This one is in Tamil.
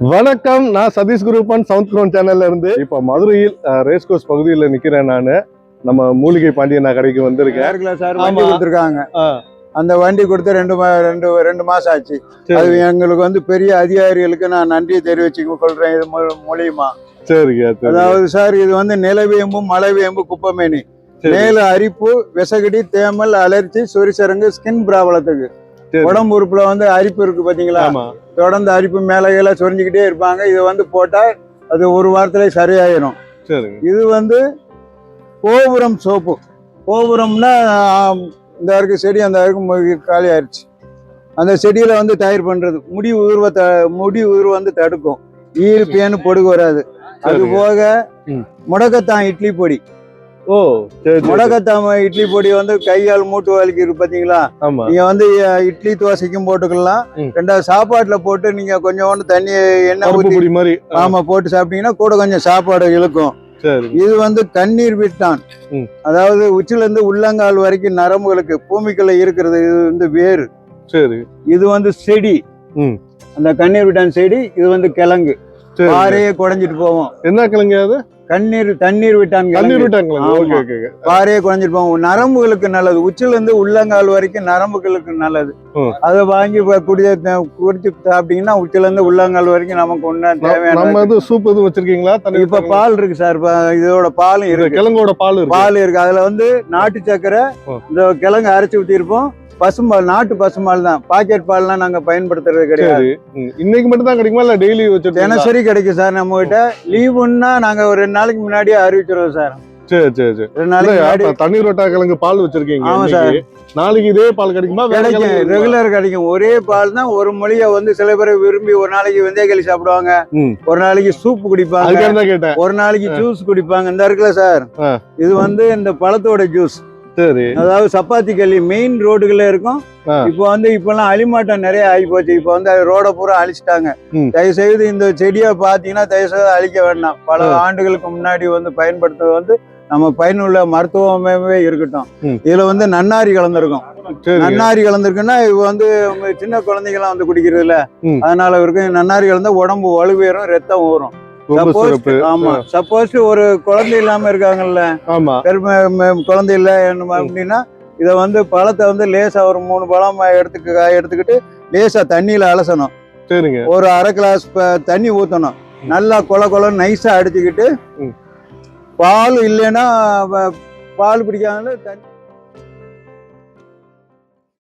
வணக்கம். நான் சதீஷ் குரூப்பன் சவுத் குரோன் சேனல்ல இருந்து. இப்போ மதுரையில் ரேஸ் கோர்ஸ் பகுதியில் நிக்கிறேன் நான். நம்ம மூலிகை பாண்டியன் கடைக்கு வந்திருக்கேன். சார் வண்டி. கொடுத்துருக்காங்க? அந்த வண்டி கொடுத்து ரெண்டு ரெண்டு ரெண்டு மாசம் ஆச்சு. அது எங்களுக்கு வந்து பெரிய அதிகாரிகளுக்கு நான் நன்றி தெரிவிச்சு கொள்றேன் இது மூலியமா. சரிங்க சரி அதாவது சார் இது வந்து நிலவேம்பு மலைவேம்பு குப்பமேனி. மேல அரிப்பு விசகடி தேமல் அலர்ச்சி சொரிசரங்கு ஸ்கின் ப்ராப்ளத்துக்கு சரி. உடம்பு உறுப்புல வந்து அரிப்பு இருக்கு பாத்தீங்களா? தொடர்ந்து அரிப்பு மேல கீழே சொரிஞ்சுக்கிட்டே இருப்பாங்க. இது வந்து போட்டா அது ஒரு வாரத்துல சரியாயிரும். சரிங்க. இது வந்து கோபுரம் சோப்பு. கோபுரம்னா இந்த இருக்கு செடி அந்த இருக்கு காலி ஆயிடுச்சு அந்த செடியில வந்து தயார் பண்றது. முடி உதிர்வை த முடி உதிர்வு வந்து தடுக்கும். ஈறு பேனு பொடுகு வராது. அது. போக. முடக்கத்தான் இட்லி பொடி. ஓ முடக்கத்தான் இட்லி பொடி வந்து கையால் மூட்டு வலிக்கு இருக்கு பாத்தீங்களா நீங்க வந்து இட்லி தோசைக்கும் போட்டுக்கலாம். ரெண்டாவது சாப்பாட்டுல போட்டு நீங்க கொஞ்சோண்டு தண்ணி எண்ணெய் பொடி மாதிரி ஆமா போட்டு சாப்பிட்டீங்கன்னா கூட கொஞ்சம் சாப்பாடு இழுக்கும். சரி. இது வந்து கண்ணீர் விட்டான். அதாவது உச்சில இருந்து உள்ளங்கால் வரைக்கும் நரம்புகளுக்கு பூமிக்குள்ள இருக்கிறது இது வந்து வேறு. சரி. இது வந்து செடி. அந்த கண்ணீர் விட்டான் செடி இது வந்து கிழங்கு. பாறையே குறைஞ்சிட்டு போவோம் என்ன கிழங்கு அது? கண்ணீர் தண்ணீர் விட்டான் தண்ணீர் ஓகே. பாறையே குறைஞ்சிட்டு போவோம். நரம்புகளுக்கு நல்லது. உச்சில இருந்து உள்ளங்கால் வரைக்கும் நரம்புகளுக்கு நல்லது. அதை வாங்கி குடிய குடிச்சு சாப்பிட்டீங்கன்னா உச்சில இருந்து உள்ளங்கால் வரைக்கும் நமக்கு ஒண்ணு தேவையான நம்ம இது சூப் எதுவும் வச்சிருக்கீங்களா? இப்ப பால் இருக்கு சார். இதோட பாலும் இருக்கு. கிழங்கோட பால் பால் இருக்கு. அதுல வந்து நாட்டு சக்கரை. இந்த கிழங்கு அரைச்சு ஊத்திருப்போம் பசும்பால் நாட்டு பசும்பால் தான். பாக்கெட் பால்லாம் நாங்க பயன்படுத்துறது கிடையாது. இன்னைக்கு மட்டும் தான் கிடைக்குமா? இல்ல டெய்லி வச்சிருக்கீங்களா? தினசரி கிடைக்கும் சார் நம்ம கிட்ட லீவுன்னா நாங்க ஒரு ரெண்டு நாளைக்கு முன்னாடியே அறிவிச்சிருவோம் சார். சரி சரி சரி. ரெண்டு நாளைக்கு தண்ணீர் கிழங்கு பால் வச்சிருக்கீங்க ஆமா இன்னைக்கு. நாளைக்கு இதே பால் கிடைக்குமா? கிடைக்கும்? ரெகுலர் கிடைக்கும். ஒரே பால் தான் ஒரு மொழிய வந்து சில பேர் விரும்பி ஒரு நாளைக்கு வெந்தயக்களி சாப்பிடுவாங்க. ஒரு நாளைக்கு சூப் குடிப்பாங்க. ஒரு நாளைக்கு ஜூஸ் குடிப்பாங்க. இந்த இருக்குல்ல சார். இது வந்து இந்த பழத்தோட ஜூஸ் சரி அதாவது சப்பாத்தி களி மெயின் ரோடுகள்ல இருக்கும். இப்போ வந்து இப்பெல்லாம் அழிமாட்டம் நிறைய ஆகி போச்சு இப்போ வந்து ரோட பூரா அழிச்சிட்டாங்க. தயவு செய்து இந்த செடியை பார்த்தீங்கன்னா தயவு செய்து அழிக்க வேண்டாம் பல. ஆண்டுகளுக்கு முன்னாடி வந்து பயன்படுத்துறது வந்து நம்ம பயனுள்ள மருத்துவமாகவே இருக்கட்டும். இதுல வந்து நன்னாரி கலந்துருக்கும் நன்னாரி கலந்துருக்குன்னா இது வந்து உங்க சின்ன குழந்தைங்கலாம் வந்து குடிக்கிறது இல்ல. அதனால இருக்கு நன்னாரி கலந்தா உடம்பு வலுவேறும் ரத்தம் ஊறும் ஆமா. சப்போஸ் ஒரு குழந்தை இல்லாம இருக்காங்கல்ல. ஆமா. குழந்தை இல்லை அப்படின்னா இதை வந்து பழத்தை வந்து லேசா ஒரு மூணு பழம் எடுத்துக்க எடுத்துக்கிட்டு லேசா தண்ணியில அலசணும். சரிங்க. ஒரு அரை கிளாஸ் தண்ணி ஊற்றணும் நல்லா கொல கொல நைஸா அடிச்சுக்கிட்டு. பால் இல்லைன்னா பால் பிடிக்காத தண்ணி